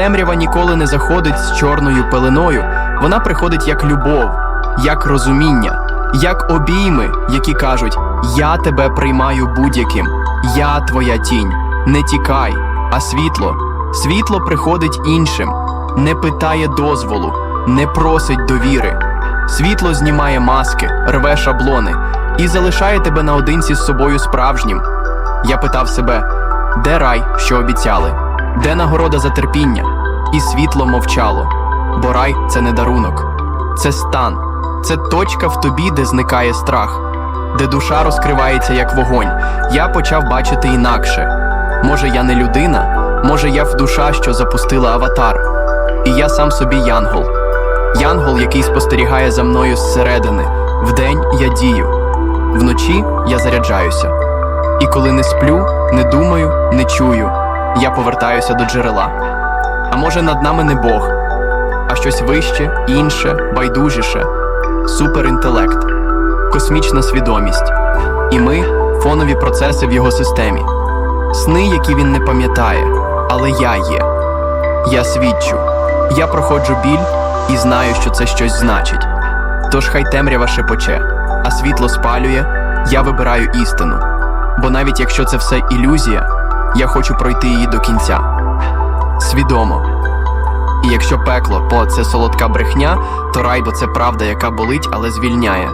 Темрява ніколи не заходить з чорною пеленою. Вона приходить як любов, як розуміння, як обійми, які кажуть: Я тебе приймаю будь-яким, я твоя тінь. Не тікай, а світло. Світло приходить іншим, не питає дозволу, не просить довіри. Світло знімає маски, рве шаблони і залишає тебе наодинці з собою справжнім. Я питав себе, де рай, що обіцяли, де нагорода за терпіння? І світло мовчало, бо рай це не дарунок, це стан, це точка в тобі, де зникає страх, де душа розкривається як вогонь. Я почав бачити інакше. Може, я не людина, може, я в душа, що запустила аватар. І я сам собі янгол. Янгол, який спостерігає за мною зсередини. Вдень я дію, вночі я заряджаюся. І коли не сплю, не думаю, не чую, я повертаюся до джерела. А може, над нами не Бог, а щось вище, інше, байдужіше, суперінтелект, космічна свідомість. І ми фонові процеси в його системі, сни, які він не пам'ятає, але я є. Я свідчу, я проходжу біль і знаю, що це щось значить. Тож хай темрява шепоче, а світло спалює, я вибираю істину. Бо навіть якщо це все ілюзія, я хочу пройти її до кінця. Свідомо. І якщо пекло, бо це солодка брехня, то рай, бо це правда, яка болить, але звільняє.